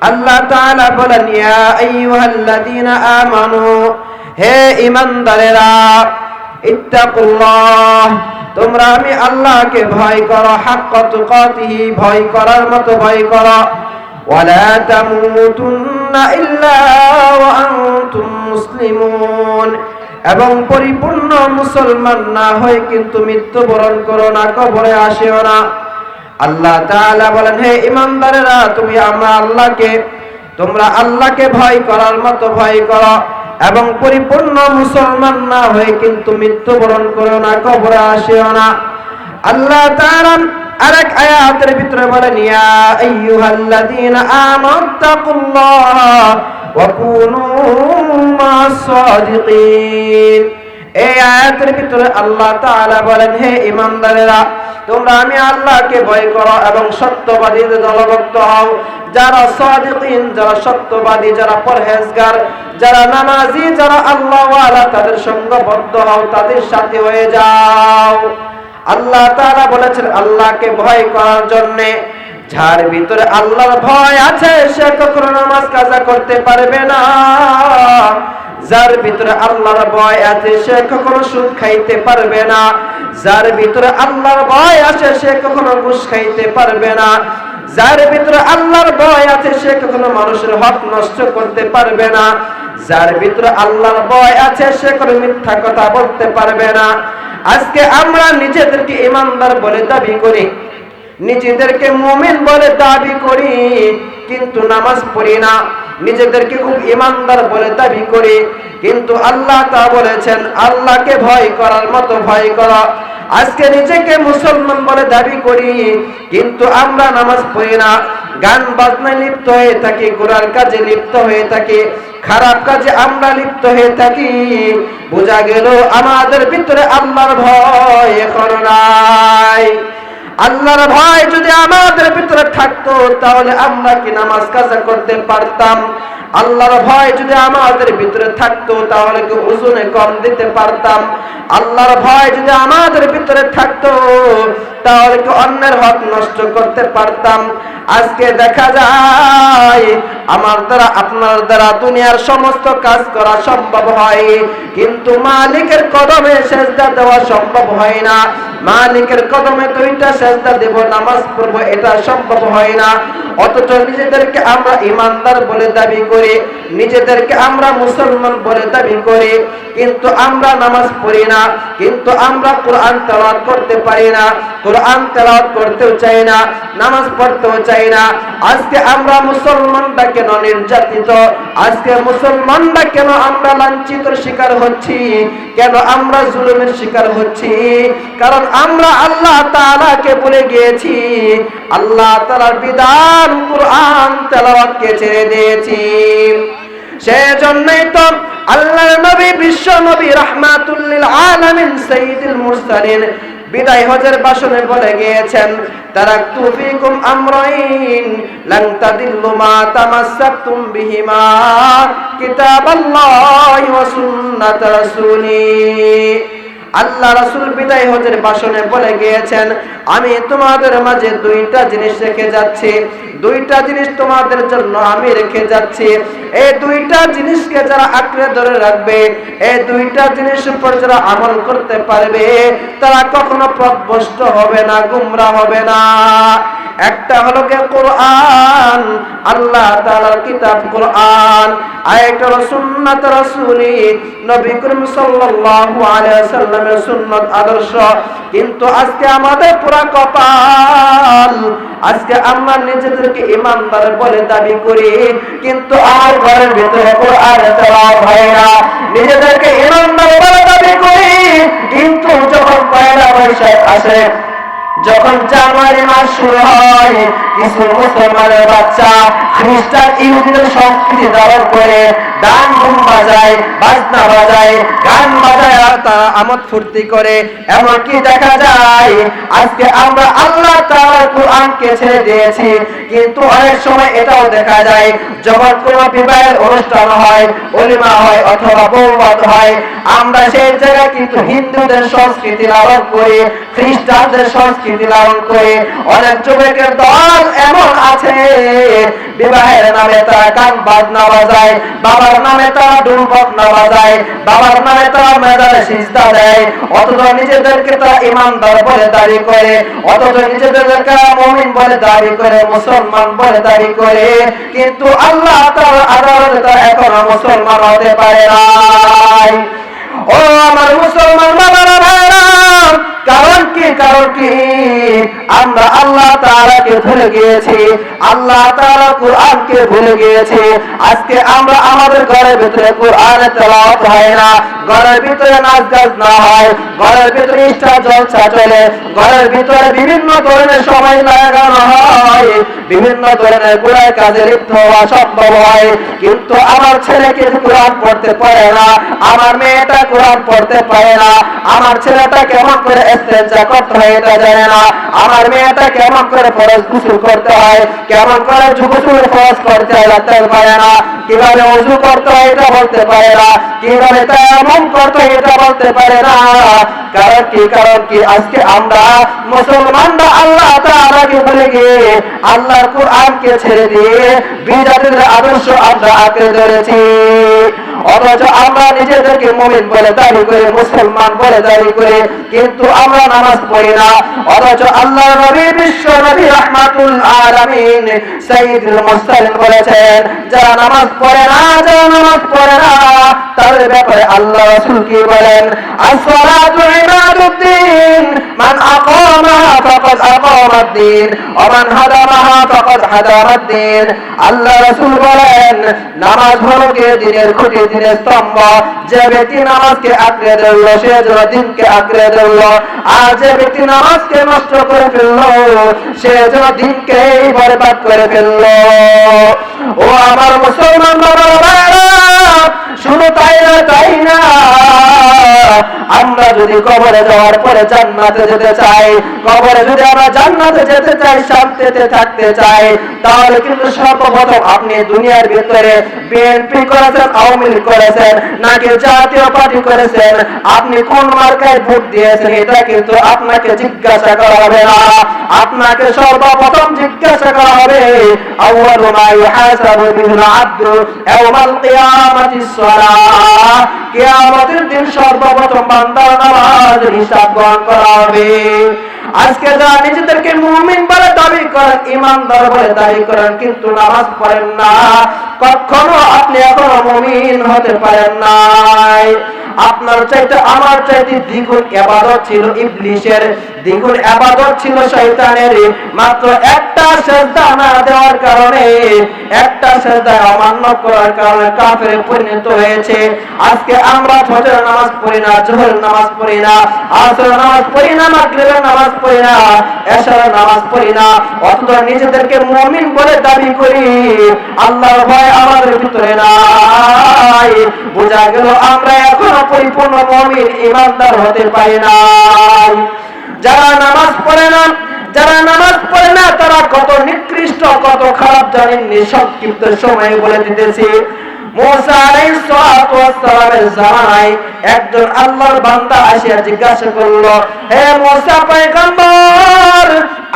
আল্লাহ তাআলা বলেন, ইয়া আইয়ুহাল্লাযীনা আমানু, হে ঈমানদারেরা, ইত্তাকুল্লাহ, তোমরা আমি আল্লাহকে ভয় করো, হাক্ক তুকাতিহি, ভয় করার মতো ভয় করো। ওয়ালা তামুতুন্না ইল্লা ওয়া আনতুম মুসলিমুন। এবং পরিপূর্ণ মুসলমান না হয়ে কিন্তু মৃত্যুবরণ করো না, কবরে আসেও না। আল্লাহ তাআলা বলেন, হে ইমানদারেরা, তুমি আমরা আল্লাহকে, তোমরা আল্লাহকে ভয় করার মতো ভয় করো এবং পরিপূর্ণ মুসলমান না হয়ে কিন্তু মৃত্যুবরণ করো না, কবরে আসেও না। আল্লাহ তাআলা আরেক আয়াতের ভিতরে বলেন, ইয়া আইয়ুহাল্লাযীনা আমানুত্তাকুল্লাহ ওয়া কুনু মা'আস সাদিকিন এই আয়াতের ভিতরে আল্লাহ তাআলা বলেন, হে ইমানদারেরা তোমরা আমি আল্লাহকে ভয় করো এবং সত্যবাদীদের দলভুক্ত হও। যারা সাদিকিন, যারা সত্যবাদী, যারা পরহেজগার, যারা নামাজি, যারা আল্লাহওয়ালা, তাদের সঙ্গবদ্ধ হও, তাদের সাথে হয়ে যাও। আল্লাহ তাআলা বলেছেন, আল্লাহকে ভয় করার জন্য যার ভিতরে আল্লাহর ভয় আছে, সে কখনো নামাজ কাজা করতে পারবে না। যার ভিতরে আল্লাহর ভয় আছে, সে কখনো সুদ খাইতে পারবে না। যার ভিতরে আল্লাহর ভয় আছে, সে কখনো ঘুষ খাইতে পারবে না। যার ভিতরে আল্লাহর ভয় আছে, সে কখনো মানুষের হক নষ্ট করতে পারবে না। যার ভিতরে আল্লাহর ভয় আছে, সে কোনো মিথ্যা কথা বলতে পারবে না। আজকে আমরা নিজেদেরকে ইমানদার বলে দাবি করি। নিজেদেরকে মুমিন বলে দাবি করি, কিন্তু নামাজ পড়ি না। নিজেদেরকে খুব ইমানদার বলে দাবি করি, কিন্তু আল্লাহ তা বলেছেন, আল্লাহকে ভয় করার মতো ভয় করা। আজকে নিজেকে মুসলমান বলে দাবি করি, কিন্তু আমরা নামাজ পড়ি না। গান বাজনায় লিপ্ত হয়ে থাকি ঘোরার কাজে লিপ্ত হয়ে থাকি, খারাপ কাজে আমরা লিপ্ত হয়ে থাকি। বোঝা গেল আমাদের ভিতরে আল্লাহর ভয় এখন নাই। আল্লাহর ভাই যদি আমাদের ভিতরে থাকতো, তাহলে আমরা কি নামাজ কাজা করতে পারতাম? আল্লাহর ভয় যদি আমাদের ভিতরে থাকতো, তাহলে কি ওজনে কম দিতে পারতাম? আল্লাহর ভয় যদি আমাদের ভিতরে থাকতো তাহলে কি অন্যের হক নষ্ট করতে পারতাম। আজকে দেখা যায়, আমার দ্বারা, আপনার দ্বারা দুনিয়ার সমস্ত কাজ করা সম্ভব হয়। কিন্তু মালিকের কদমে সেজদা দেওয়া সম্ভব হয় না। মালিকের কদমে দুইটা সেজদা দেব, নামাজ পড়ব, এটা সম্ভব হয় না। অথচ নিজেদেরকে আমরা ইমানদার বলে দাবি করি। নিজেদেরকে আমরা মুসলমান বলে দাবি করি, কিন্তু আমরা নামাজ পড়ি না, কিন্তু আমরা কোরআন তেলাওয়াত করতে পারি না, কোরআন তেলাওয়াত করতেও চাই না, নামাজ পড়তেও চাই না। আজকে আমরা মুসলমানরা কেন নির্যাতিত? আজকে মুসলমানরা কেন আমরা লাঞ্ছিতর শিকার হচ্ছি? কেন আমরা জুলুমের শিকার হচ্ছি? কারণ আমরা আল্লাহ তাআলাকে ভুলে গিয়েছি। আল্লাহ তাআলার বিধান কোরআন তেলাওয়াতকে ছেড়ে দিয়েছি। সেজন্যই তো আল্লাহর নবী, বিশ্ব নবী রাহমাতুল্লিল আলামিন সাইয়্যিদুল মুরসালিন বিদায় হজের ভাষণে বলে গিয়েছেন তারাকতু ফিকুম আমরাইন লান তাদিল্লু মা তামাসসাকতুম বিহিমা কিতাবাল্লাহি ওয়া সুন্নাত রাসূলি। আল্লাহ রাসূল বিদায় হজের বাসনে বলে গিয়েছেন, আমি তোমাদের মাঝে দুইটা জিনিস রেখে যাচ্ছি। দুইটা জিনিস তোমাদের জন্য আমি রেখে যাচ্ছি। এই দুইটা জিনিসকে যারা আঁকড়ে ধরে রাখবে এই দুইটা জিনিস উপর যারা আমল করতে পারবে, তারা কখনো পথভ্রষ্ট হবে না, গুমরা হবে না। একটা হলো কে কোরআন, আল্লাহ তাআলার কিতাব কোরআন আরেকটা হলো সুন্নাত রাসূলি, নবী করিম সাল্লাল্লাহু আলাইহি সাল্লামের সুন্নাত আদর্শ। কিন্তু আজকে আমাদের পুরা কপাল আজকে আমরা নিজেদেরকে ইমানদার বলে দাবি করি, কিন্তু আর ঘরের ভিতরে কোরআন তেলাওয়াত হয় না। নিজেদেরকে ইমানদার বলে দাবি করি, কিন্তু যখন পয়লা বৈশাখ আসে যখন জানুয়ারি মাস শুরু হয়, কিছু মুসলমানের বাচ্চা খ্রিস্টান ইহুদিদের সংস্কৃতি ধারণ করে গান বাজায়, বাজনা বাজায়, গান বাজায় আর তারা আমোদ ফুর্তি করে। এমনকি দেখা যায়, আজকে আমরা আল্লাহ তাআলার কোরআনকে ছেড়ে দিয়েছি, কিন্তু অনেক সময় এটাও দেখা যায়, যখন কোনো বিবাহের অনুষ্ঠান হয়, অলিমা হয় অথবা বৌবাদ হয়, আমরা সেই জায়গায় কিন্তু হিন্দুদের সংস্কৃতি লালন করি, খ্রিস্টানদের সংস্কৃতি সাক্ষী করে। অনেক যুবকের দল এমন আছে। বিবাহের নামে তারা বাজনা বাজায়, বাবার নামে তারা না বাজায়, বাবার নামে তারা মেদানে সিজদা দেয়। অথচ নিজেদেরকে তারা ইমানদার বলে দাবি করে, অথচ নিজেদেরকে মমিন বলে দাবি করে, মুসলমান বলে দাবি করে। কিন্তু আল্লাহ তার আদালতে তারা এখনও মুসলমান হতে পারে নাই। ও আমার মুসলমান বাবারা ভাইরা কারণ কি? কারণ কি? আমরা আল্লাহ তাআলাকে ভুলে গিয়েছি। আল্লাহ তাআলা কোরআনকে ভুলে গিয়েছি। আজকে আমরা আমাদের ঘরের ভিতরে কোরআন তেলাওয়াত হয় না। ঘরের ভিতরে নাচ গাছ না হয়। ঘরের ভিতরে ইচ্ছা জলসা চলে। ঘরের ভিতরে বিভিন্ন ধরনের সময় লাগানো হয়। বিভিন্ন ধরনের গুণায় কাজে লিপ্ত হওয়া সম্ভব হয়। কিন্তু আমার ছেলেকে কোরআন পড়তে পারে না। আমার মেয়েটা কোরআন পড়তে পারে না। আমার ছেলেটা কেমন করে ইস্তেঞ্জা করতে হয় এটা জানে না। আমার মেয়েটা কেমন করে ফরজ গুসুল করতে হয়, কেমন করে ঝুকুসুল ফরজ করতে হয় জানতে পারে না। কীভাবে ওযু করতে হয়, এটা বলতে পারে না। কীভাবে তায়াম্মুম করতে হয়, এটা বলতে পারে না। কারণ কি? কারণ কি? আজকে আমরা মুসলমানরা আল্লাহ তাআলাকে ভুলে গিয়ে আল্লাহর কোরআনকে ছেড়ে দিয়ে বিজাতির আদর্শ আমরা আঁকড়ে ধরেছি। অথচ আমরা নিজেদেরকে মুমিন বলে দাবি করে, মুসলমান বলে দাবি করে, কিন্তু আমরা নামাজ পড়ি না। অথচ আল্লাহ নবী, বিশ্ব নবী রাহমাতুল আলামিন সাইয়্যিদুল মুরসালিন বলেছেন, যারা নামাজ পড়ে না, যারা নামাজ পড়ে না তাদের ব্যাপারে আল্লাহ রাসূল কি বলেন? আসসালাতু ইমাদুদ্দিন মান ফাকাদ আকামাদ্দিন, ওয়া মান হাদামাহা ফাকাদ হাদামাদ্দিন। আল্লাহ রাসূল বলেন, নামাজ হলো কে দিনের খুঁটি, দিনের স্তম্ভ। যে ব্যক্তি নামাজকে আঁকড়ে ধরলো, সে যেন দিনকে আঁকড়ে ধরলো। আর যে ব্যক্তি নামাজকে নষ্ট করে ফেলল, সে যেন দিনকে বরবাদ করে ফেলল। ও আমার মুসলমান শুধু তাই না তাই না? আমরা যদি কবরে যাওয়ার পরে জান্নাতে যেতে চাই, কবরে যদি আমরা জান্নাতে যেতে চাই, শান্তিতে থাকতে চাই, তাহলে কিন্তু সর্বপ্রথম আপনি দুনিয়ার ভিতরে বিএনপি করেছেন, আওয়ামী লীগ করেছেন, নাকি জাতীয় পার্টি করেছেন? আপনি কোন মার্কায় ভোট দিয়েছেন, এটা কিন্তু আপনাকে জিজ্ঞাসা করা হবে না। আপনাকে সর্বপ্রথম জিজ্ঞাসা করা হবে, আউয়ালু মা আজকে যারা নিজেদেরকে মুমিন বলে দাবি করেন, ইমানদার বলে দাবি করেন, কিন্তু নামাজ পড়েন না। কখনো আপনি এখনও মুমিন হতে পারেন নাই। আপনার চাইতে, আমার চাইতে দ্বিগুণ এবাদত ছিল ইবলিশের, দ্বিগুণ এবাদত ছিল শয়তানের। মাত্র একটা সেজদা না দেওয়ার কারণে, একটা সেজদা অমান্য করার কারণে কাফেরে পরিণত হয়েছে। আজকে আমরা ফজর নামাজ পড়ি না, জোহর নামাজ পড়ি না, আসর নামাজ পড়ি না, মাগরিবের নামাজ পড়ি না, এশার নামাজ পড়ি না। অথচ নিজেদেরকে মুমিন বলে দাবি করি, আল্লাহর ভয় আমাদের ভিতরে নাই। বোঝা গেল আমরা এখনও পরিপূর্ণ মুমিন ইমানদার হতে পারি নাই। যারা নামাজ পড়ে না, যারা নামাজ পড়ে না, তারা কত নিকৃষ্ট, কত খারাপ জানেননি, সংক্ষিপ্ত সময়ে বলে দিতেছি। একজন আল্লাহর বান্দা আসিয়া জিজ্ঞাসা করল, হে মুসা পয়গম্বর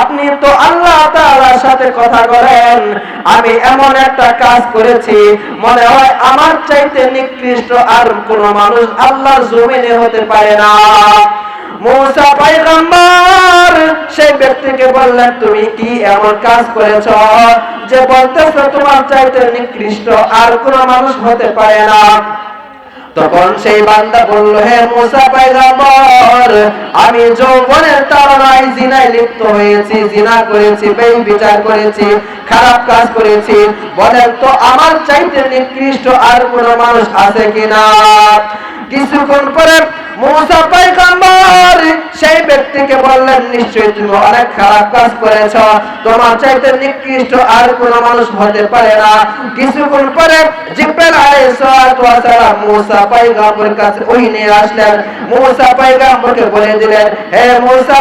আপনি তো আল্লাহ তাআলার সাথে কথা বলেন। আমি এমন একটা কাজ করেছি, মনে হয় আমার চাইতে নিকৃষ্ট আর কোন মানুষ আল্লাহর জমিনে হতে পারে না। মুসা পয়গম্বর, সেই ব্যক্তিকে বললেন, তুমি কি এমন কাজ করেছ যে বলতেছো তোমার চাইতে নিকৃষ্ট আর কোন মানুষ হতে পারে না? তখন সেই বান্দা বলল, হে মুসা পয়গম্বর, আমি যৌবনের তাড়নায় জিনায় লিপ্ত হয়েছি, জিনা করেছি বেই বিচার করেছি, খারাপ কাজ করেছি। বলেন তো, আমার চাইতে নিকৃষ্ট আর কোন মানুষ আছে কিনা? কিছুক্ষণ পরে মুসা সেই ব্যক্তিকে বললেন, নিশ্চয়ই তুমি অনেক খারাপ কাজ করেছ। তোমার চাইতে নিকৃষ্ট আর কোন মানুষ হতে পারে না। কিছুক্ষণ পরে মুসা কাছে ওই নিয়ে আসলেন। মুসা বলে দিলেন, হে মুসা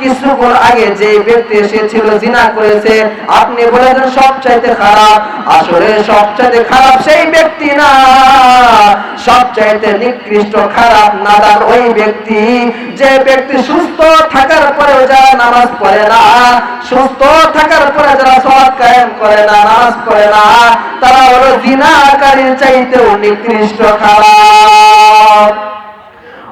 কিছুক্ষণ আগে যে ব্যক্তি এসেছিল, জিনা করেছে, আপনি বলেছেন সবচাইতে খারাপ। আসলে সবচাইতে খারাপ সেই ব্যক্তি না। সবচাইতে নিকৃষ্ট খারাপ নাদান ওই ব্যক্তি, যে ব্যক্তি সুস্থ থাকার পরেও যারা নামাজ পড়ে না, সুস্থ থাকার পরে যারা সলাৎ কায়েম করে না, নামাজ পড়ে না, তারা হলো জিনাকারীর চাইতেও নিকৃষ্ট খারাপ।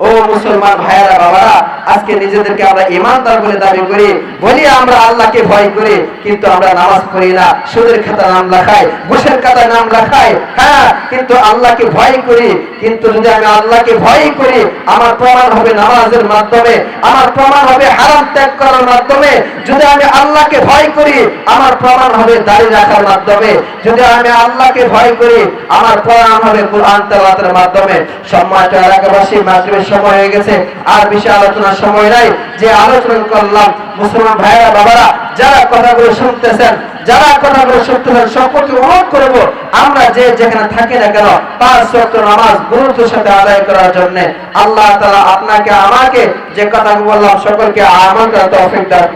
ও মুসলমান ভাইয়েরা, বাবারা আজকে নিজেদেরকে আমরা ইমানদার বলে দাবি করি, বলি আমরা আল্লাহকে ভয় করি, কিন্তু আমরা নামাজ পড়ি না, সুদের খাতা নাম লেখাই ঘুষের খাতায় নাম লেখাই হ্যাঁ কিন্তু আল্লাহকে ভয় করি, কিন্তু যদি আমি আল্লাহকে ভয় করি, আমার প্রমাণ হবে নামাজের মাধ্যমে, আমার প্রমাণ হবে হারাম ত্যাগ করার মাধ্যমে, যদি আমি আল্লাহকে ভয় করি, আমার প্রমাণ হবে দাড়ি রাখার মাধ্যমে, যদি আমি আল্লাহকে ভয় করি, আমার প্রমাণ হবে কোরআন তেলাওয়াতের মাধ্যমে। সম্মানিত এলাকাবাসী, মাগরিবের সময় হয়ে গেছে, আর বেশি আলোচনার সময় নাই যে আলোচনা করলাম। মুসলমান বাবারা, যারা কথাগুলো শুনতেছেন, যারা কথাগুলো শুনতেছেন অনুরোধ করব, আমরা যে যেখানে থাকি না কেন, পাঁচ শক্ত নামাজ গুরুত্বের সাথে আদায় করার জন্য আল্লাহ তালা আপনাকে, আমাকে যে কথা বললাম, সকলকে আমার তৌফিক দান